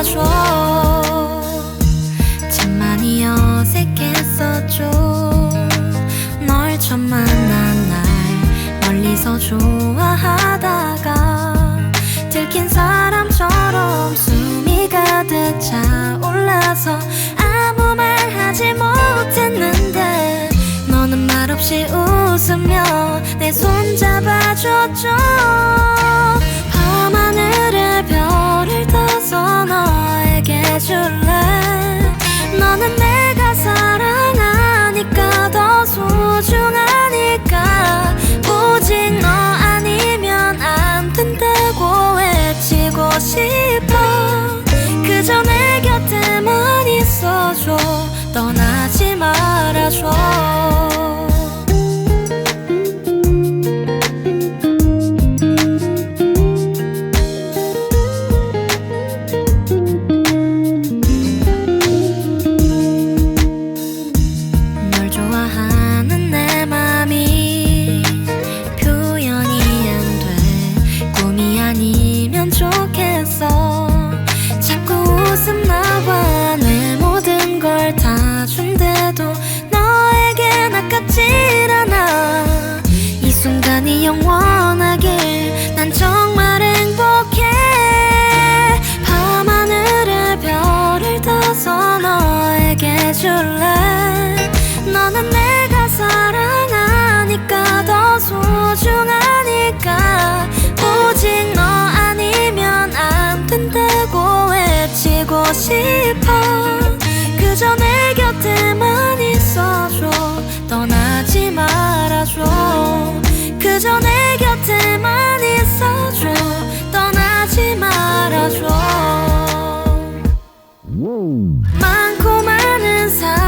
알려줘. 참 많이 어색했었죠 널 처음 만난 날 멀리서 좋아하다가 들킨 사람처럼 숨이 가득 차올라서 아무 말 하지 못했는데 너는 말없이 웃으며 내 손 잡아줬죠. 아깝질 않아 이 순간이 영원하길 난 정말 행복해. 밤하늘에 별을 떠서 너에게 줄래? 너는 내가 사랑하니까 더 소중하니까. 오직 너 아니면 안 된다고 외치고 싶어 음. 많고 많은 사람